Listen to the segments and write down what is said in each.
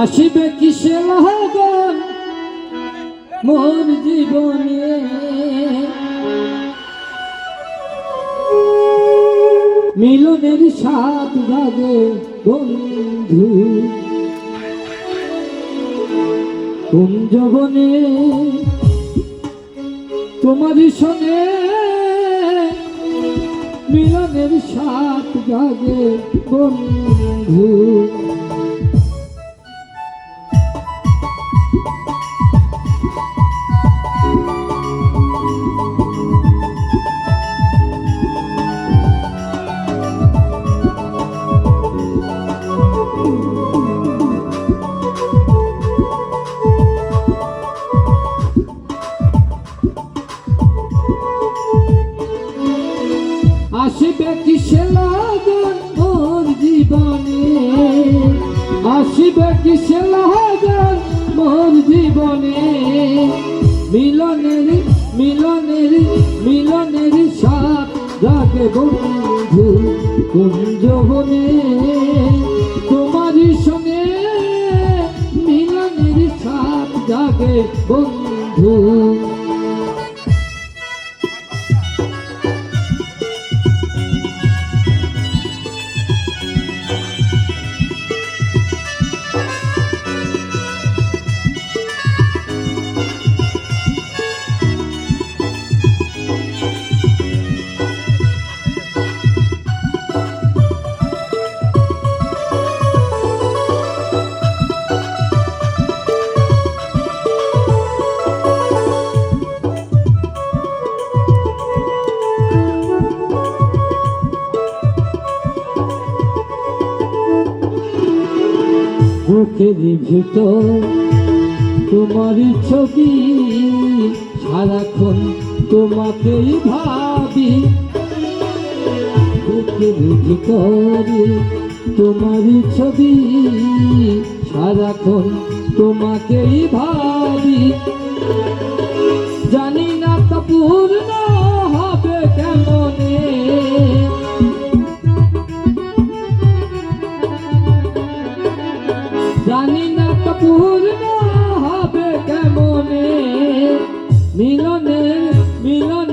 আসিবে কিসে লাগন মোর জীবনে মিলনের সাত জাগে বন্ধু। কোন জবনে তোমার সনে মিলনের সাত জাগে বন্ধু? আসিবে কিসে লাগন মোর জীবনে। আসিবে কিসে লাগন মোর জীবনে। মিলনের মিলনের মিলনের সাথ রাগে বন্ধু কুঞ্জবনে। তোমারই সঙ্গে মিলনের সাথ জাগে বন্ধু বুকের ভিতর। তোমার ছবি সারাক্ষণ তোমাকেই ভাবি। বুকের ভিতর তোমার ছবি সারাক্ষণ তোমাকেই ভাবি। জানি না তা পূর্ণ হবে কেমনে? মিলনের মিলনের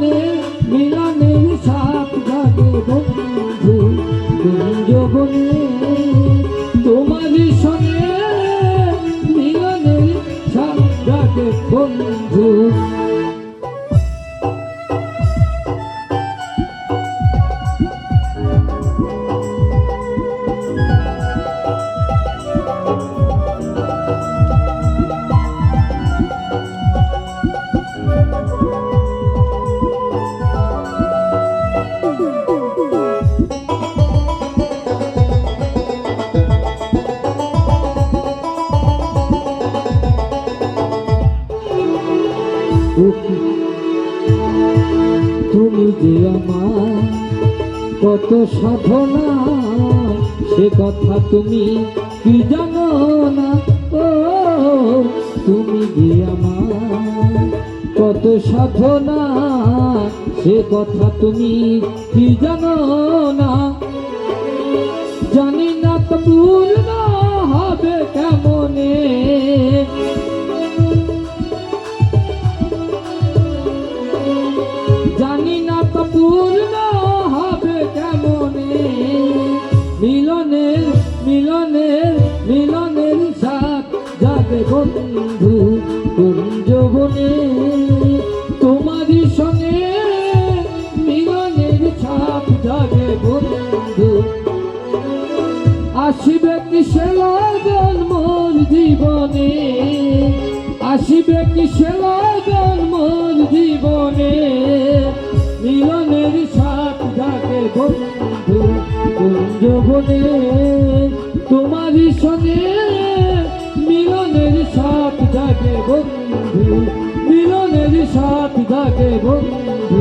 তুমি যে আমার কত সাধনা, সে কথা তুমি কি জানো না? ও, তুমি যে আমার কত সাধনা, সে কথা তুমি কি জানো না? জানি না বন্ধু, কুঞ্জবনে তোমারই সঙ্গে মিলনের ছাপ যাবে বন্ধু। আসিবে কিসে লাগন মোর জীবনে? আসিবে কিসে লাগন মোর জীবনে? মিলনের সাথ যাকে বন্ধু, কুঞ্জবনে তোমারই সঙ্গে মিলনের সাথ থাকে বন্ধু মিলনের সাথ থাকে বন্ধু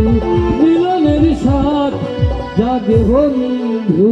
মিলনের সাথ জাগে বন্ধু।